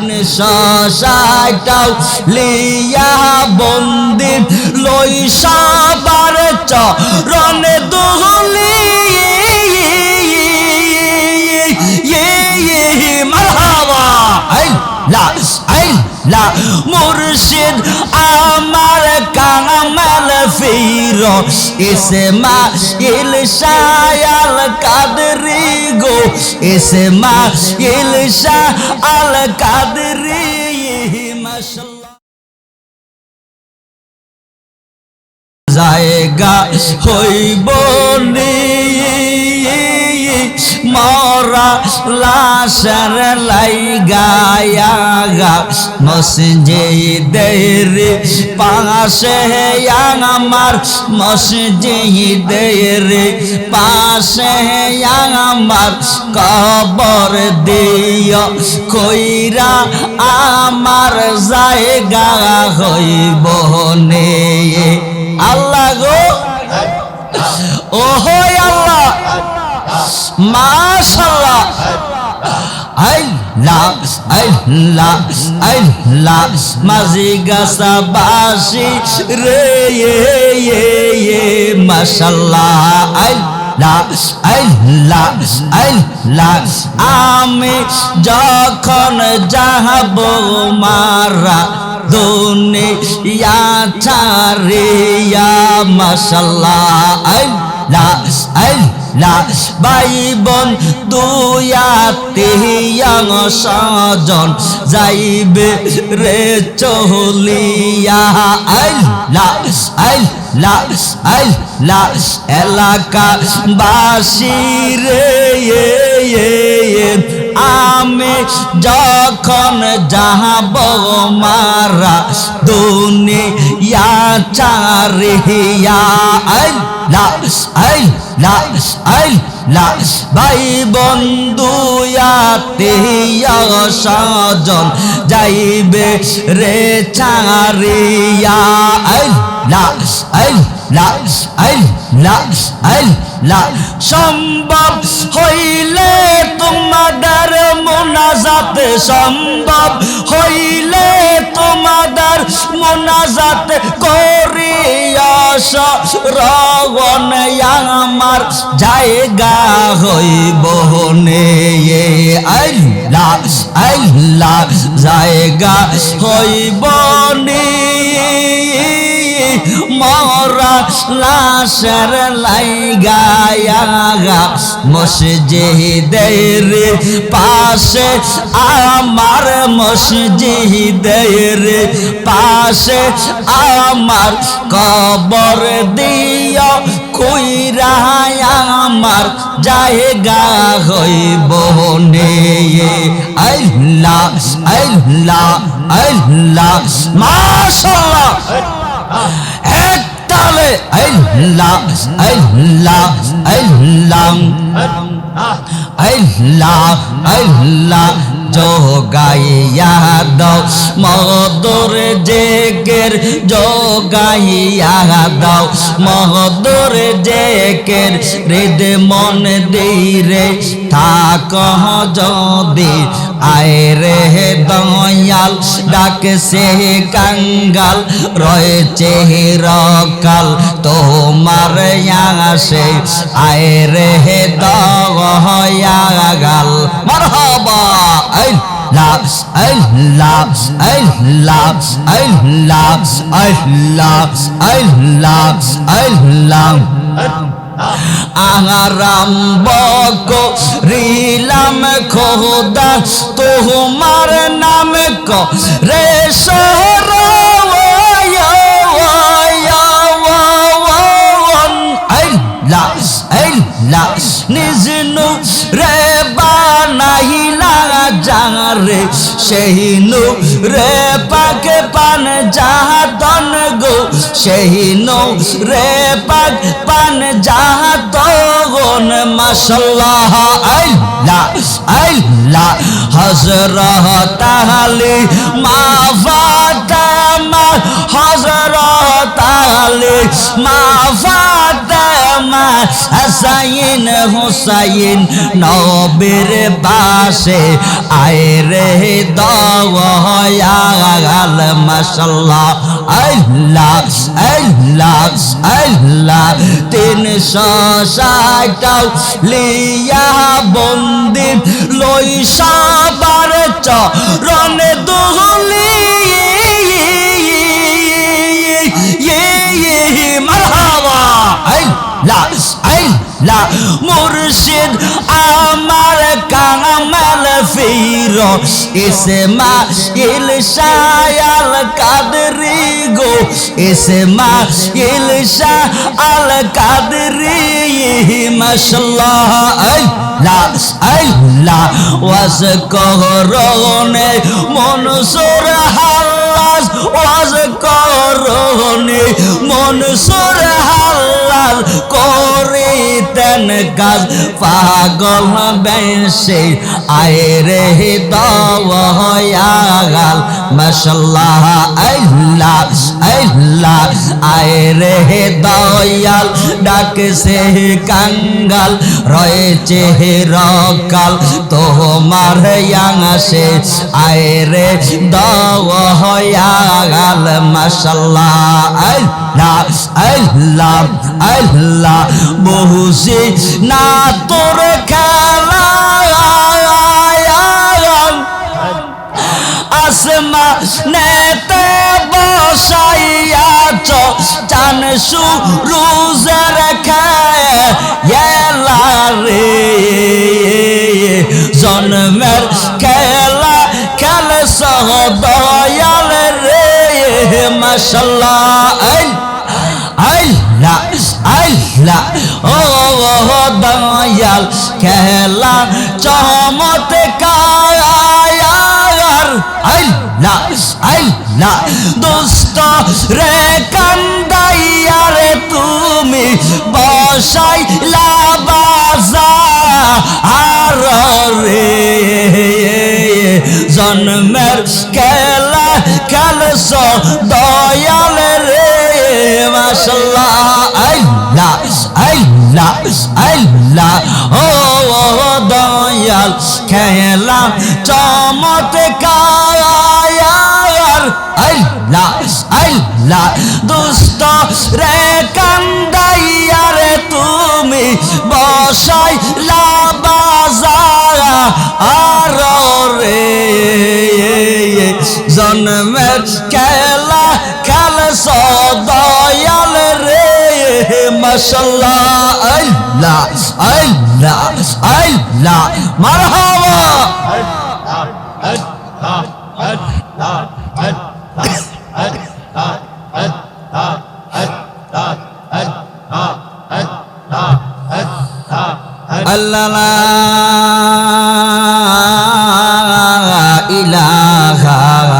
তিনশো লিয়া বন্দি লই সবার চরণে দুহলি মারহাবা। আইলা আইলা মুর্শিদ আমার ইসমা ইল শায়াল কাদরি গো ইসমা ইল শায়াল কাদরি মাশাআল্লাহ জায়গা হইব নি মরা লাশার লাইগায়া মসজিদের পাশে আমার মসজিদের পাশে আমার কবর দিও কইরা আমার জায়গা হইব নে। আল্লাহ গো। ওহো আল্লাহ। মাশাআল্লাহ। আল্লাহ আল্লাহ আল্লাহ। মাঝি গাছা বাসি রে আল্লাহ আল্লাহ আমি যখন যাহব মারা দুনিয়া ছাড়িয়া মাশাল্লাহ আল্লাহ। আল্লাহ ভাই বোন দুয়াতে সজন যাইবে রে চহলিয়া লাশ আইল লাশ এলাকা বাসি রে আমি যখন যাহব মারা দুনিয়া চারিয়া আল্লাহ আল্লাহ আল্লাহ ভাই বন্ধুয়াতে সজন যাইবে রে চারিয়া আল্লাহ আল্লাহ আল্লাহ সম্ভব হইলে তোমাদের মোনাজাত সম্ভব হইলে তোমাদের মোনাজাত করিয়াস রগন আমার জায়গা হইব নে। আল্লাহ আল্লাহ জায়গা হইব নে। মরা লাশের লাইগায়া মসজিদের পাশে আমার মসজিদের পাশে আমার কবর দিও কইরা আমার জায়গা হইব নে। আল্লাহ আল্লাহ আল্লাহ, মাশাআল্লাহ। এক তালে আল্লাহ আল্লাহ আল্লাহ। আল্লাহ আল্লাহ যোগাইয়া দাও। মদর জেকের যোগাইয়া দাও। মদর জেকের হৃদ মন দিরে থাক যদি আয় রে দয়াল ডাক সে কাঙ্গাল রয়েছে রকাল তোমার আসে। আয় রে দয়াল মারহাবা আল্লাহ আল্লাহ আল্লাহ আল্লাহ আল্লাহ আল্লাহ আল্লাহ আরাম্ভ রিলাম খোদা, তোমার নাম ক রে সর নিজ রে বানাইলা যারে, সেই নু রে পাকে পান গো সেই রে পাক পান জাহাতন মাশাল্লাহ, আল্লাহ আল্লাহ। হজরত আলী মা ফাতেমা হজরত আলী মা ফাতেমা হাসাইন হুসাইন, নবীর পাশে আয় রে দয়াল মাশাল্লাহ, আল্লাহ আল্লাহ লিয়া বন্দির লই সবার চরণ দুহলি আল্লাহ মুর্শিদ আমার কামাল ফির ইসমা ইল শায়াল কাদরি গো ইসমা ইল শায়াল কাদরি মাশাল্লাহ আল্লাহ আল্লাহ ওয়াজ করনে মনসুর হাল্লাস ওয়াজ করনে মনসুর কাজ পাগল বেশে আয় রে দয়াল মাশাল্লাহ আল্লাহ আল্লাহ আয় রে দয়াল ডাকছে কাঙ্গাল রয়েছে রকাল, তোমার ইয়াংসে আয় রে দয়াল মাশাল্লাহ আল্লাহ আল্লাহ আল্লাহ বহুসি না তোর খেলা আসমা নেতে বসাইয়াছ চান সুরুজের খেলা রে জন্মের খেলা খেল সহ দয়াল রে মাসাল্লাহ আল্লাহ আল্লাহ ও, দয়াল খেলা চমৎকার। দোস্ত রে কান্দাইয়া রে তুমি বসাই লাবাজা আর রে জন্মের খেলা খেলস দয়াল রে। মাশাল্লাহ। আল্লাহ আল্লাহ আল্লাহ ও দয়াল খেলা চমৎকার। আল্লাহ আল্লাহ দুষ্ট রে কান্দাইয়া তুমি বসাই লাবাজার আর রে জন্মের খেলা খেল দয়াল রে মশাল্লাহ আল্লাহ আল্লাহ আল্লাহ মারহাবা আল্লাহ ইলাহা